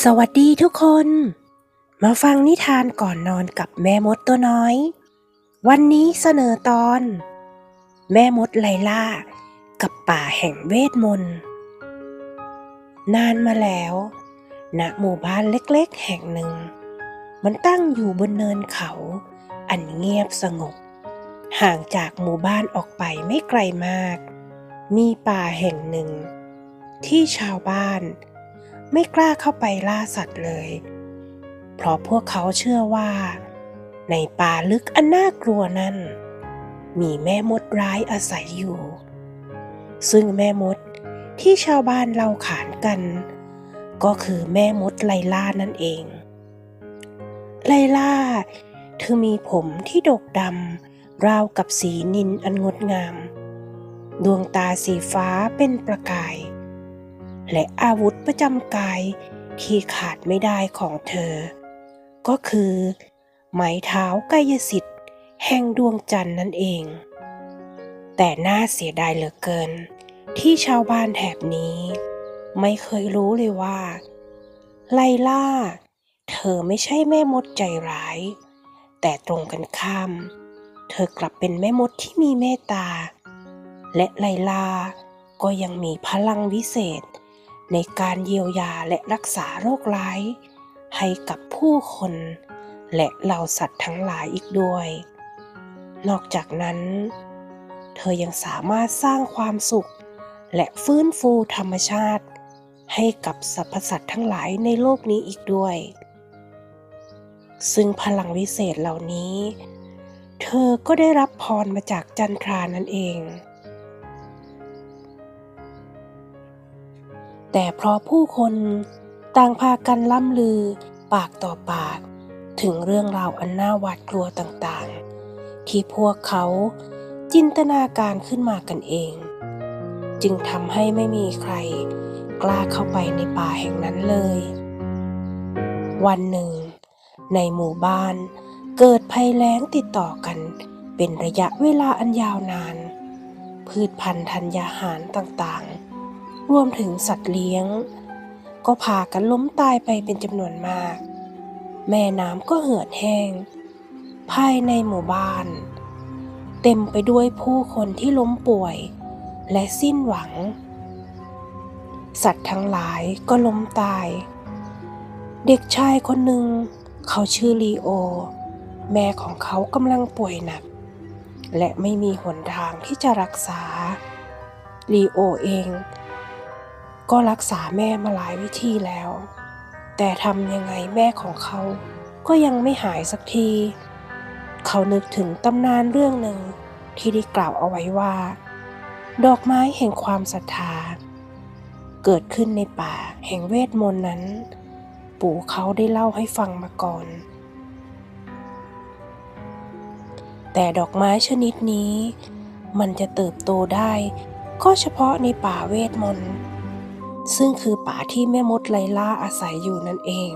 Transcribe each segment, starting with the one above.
สวัสดีทุกคน มาฟังนิทานก่อนนอนกับแม่มดตัวน้อย วันนี้เสนอตอน แม่มดไลล่า กับป่าแห่งเวทมนต์ นานมาแล้วณหมู่บ้านเล็กๆ แห่งหนึ่ง มันตั้งอยู่บนเนินเขา อันเงียบสงบ ห่างจากหมู่บ้านออกไปไม่ไกลมาก มีป่าแห่งหนึ่ง ที่ชาวบ้าน ไม่กล้าเข้าไปล่าสัตว์เลย เพราะพวกเขาเชื่อว่า ในป่าลึกอันน่ากลัวนั้น มีแม่มดร้ายอาศัยอยู่ ซึ่งแม่มดที่ชาวบ้านเล่าขานกัน ก็คือแม่มดไลล่านั่นเอง ไลล่าเธอมีผมที่ดกดำราวกับสีนินอันงดงาม ดวงตาสีฟ้าเป็นประกาย และอาวุธประจำกายที่ขาดไม่ได้ของเธอ ก็คือ ไม้เท้ากายสิทธิ์ แห่งดวงจันทร์นั่นเอง แต่น่าเสียดายเหลือเกิน ที่ชาวบ้านแถบนี้ ไม่เคยรู้เลยว่า ไลล่า เธอไม่ใช่แม่มดใจร้าย แต่ตรงกันข้าม เธอกลับเป็นแม่มดที่มีเมตตา และไลล่าก็ยังมีพลังวิเศษ ในการเยียวยาและรักษาโรคร้าย ให้กับผู้คน และเหล่าสัตว์ทั้งหลายอีกด้วย นอกจากนั้น เธอยังสามารถสร้างความสุข และฟื้นฟูธรรมชาติ ให้กับสรรพสัตว์ทั้งหลายในโลกนี้อีกด้วย ซึ่งพลังวิเศษเหล่านี้ เธอก็ได้รับพรมาจากจันทรานั่นเอง แต่เพราะผู้คนต่างพากันล่ำลือปากต่อปาก ถึงเรื่องราวอันน่าหวาดกลัวต่างๆ ที่พวกเขาจินตนาการขึ้นมากันเอง จึงทำให้ไม่มีใครกล้าเข้าไปในป่าแห่งนั้นเลย วันหนึ่ง ในหมู่บ้านเกิดภัยแล้งติดต่อกันเป็นระยะเวลาอันยาวนาน พืชพันธุ์ธัญญาหารต่างๆ รวมถึงสัตว์เลี้ยง ก็พากันล้มตายไปเป็นจำนวนมาก แม่น้ำก็เหือดแห้ง ภายในหมู่บ้าน เต็มไปด้วยผู้คนที่ล้มป่วย และสิ้นหวัง สัตว์ทั้งหลายก็ล้มตาย เด็กชายคนหนึ่ง เขาชื่อลีโอ แม่ของเขากำลังป่วยหนัก และไม่มีหนทางที่จะรักษาลีโอเอง ก็รักษาแม่มาหลายวิธีแล้ว แต่ทำยังไงแม่ของเขาก็ยังไม่หายสักที เขานึกถึงตำนานเรื่องหนึ่งที่ได้กล่าวเอาไว้ว่า ดอกไม้แห่งความศรัทธา เกิดขึ้นในป่าแห่งเวทมนต์นั้น ปู่เขาได้เล่าให้ฟังมาก่อน แต่ดอกไม้ชนิดนี้ มันจะเติบโตได้ ก็เฉพาะในป่าเวทมนต์ ซึ่งคือป่าที่แม่มดไลล่าอาศัยอยู่นั่นเอง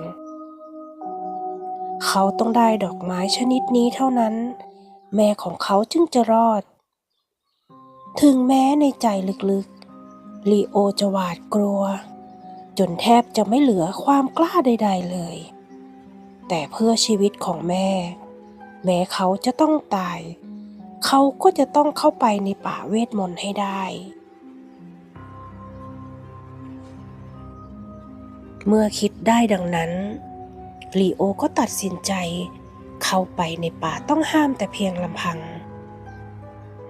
เขาต้องได้ดอกไม้ชนิดนี้เท่านั้น แม่ของเขาจึงจะรอด ถึงแม้ในใจลึกๆลีโอจะหวาดกลัว จนแทบจะไม่เหลือความกล้าใด ๆเลย แต่เพื่อชีวิตของแม่ แม้เขาจะต้องตาย เขาก็จะต้องเข้าไปในป่าเวทมนต์ให้ได้ เมื่อคิดได้ดังนั้นลีโอก็ตัดสินใจ เข้าไปในป่าต้องห้ามแต่เพียงลำพัง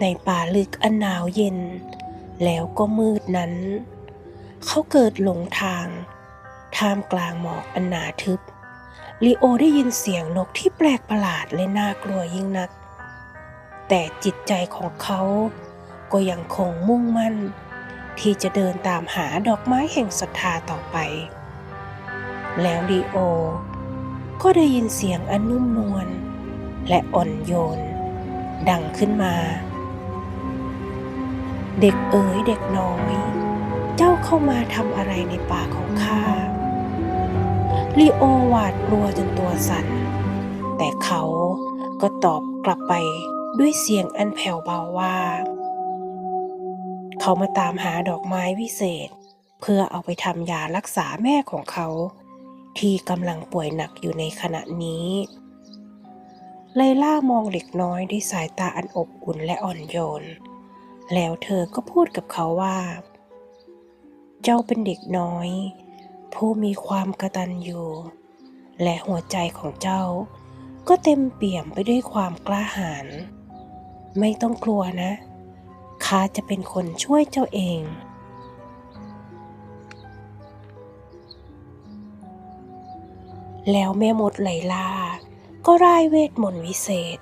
ในป่าลึกอันหนาวเย็น แล้วก็มืดนั้น เขาเกิดหลงทาง ท่ามกลางหมอกอันหนาทึบลีโอได้ยินเสียงนกที่แปลกประหลาดและน่ากลัวยิ่งนัก แต่จิตใจของเขาก็ยังคงมุ่งมั่น ที่จะเดินตามหาดอกไม้แห่งศรัทธาต่อไป แล้วลีโอ ก็ได้ยินเสียงอันนุ่มนวลและอ่อนโยน ดังขึ้นมา เด็กเอ๋ยเด็กน้อย เจ้าเข้ามาทำอะไรในป่าของข้าลีโอหวาดกลัวจนตัวสั่น แต่เขาก็ตอบกลับไปด้วยเสียงอันแผ่วเบาว่า เขามาตามหาดอกไม้วิเศษ เพื่อเอาไปทำยารักษาแม่ของเขา ที่กำลังป่วยหนักอยู่ในขณะนี้ไลล่ามองเด็กน้อยด้วยสายตาอันอบอุ่นและอ่อนโยน แล้วเธอก็พูดกับเขาว่า เจ้าเป็นเด็กน้อย ผู้มีความกระตัญญูและหัวใจของเจ้า ก็เต็มเปี่ยมไปด้วยความกล้าหาญไม่ต้องกลัวนะข้าจะเป็นคนช่วยเจ้าเอง แล้วแม่มดไหลลา ก็ร่ายเวทมนต์วิเศษ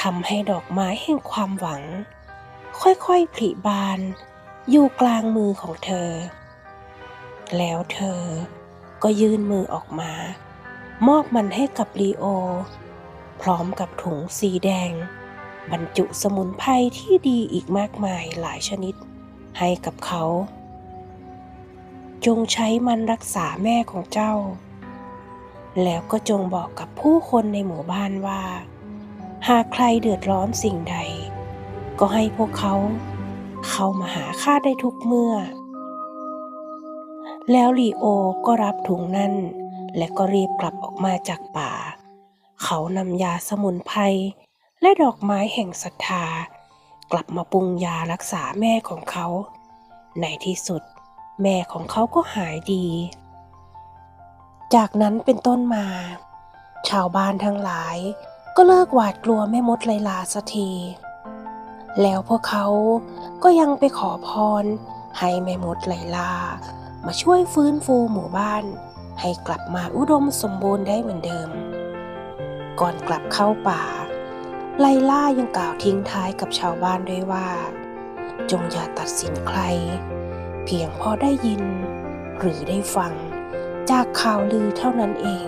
ทำให้ดอกไม้แห่งความหวัง ค่อยๆผลิบาน อยู่กลางมือของเธอ แล้วเธอก็ยื่นมือออกมา มอบมันให้กับลีโอ พร้อมกับถุงสีแดง บรรจุสมุนไพรที่ดีอีกมากมายหลายชนิด ให้กับเขา จงใช้มันรักษาแม่ของเจ้า แล้วก็จงบอกกับผู้คนในหมู่บ้านว่า หากใครเดือดร้อนสิ่งใด ก็ให้พวกเขาเข้ามาหาข้าได้ทุกเมื่อ แล้วลีโอก็รับถุงนั่น และก็รีบกลับออกมาจากป่า เขานำยาสมุนไพรและดอกไม้แห่งศรัทธา กลับมาปรุงยารักษาแม่ของเขา ในที่สุด แม่ของเขาก็หายดี จากนั้นเป็นต้นมา ชาวบ้านทั้งหลาย ก็เลิกหวาดกลัวแม่มดไลลาสักที แล้วพวกเขาก็ยังไปขอพร ให้แม่มดไลลา มาช่วยฟื้นฟูหมู่บ้าน ให้กลับมาอุดมสมบูรณ์ได้เหมือนเดิม ก่อนกลับเข้าป่า ไลล่ายังกล่าวทิ้งท้ายกับชาวบ้านด้วยว่า จงอย่าตัดสินใคร เพียงพอได้ยินหรือได้ฟัง จากข่าวลือเท่านั้นเอง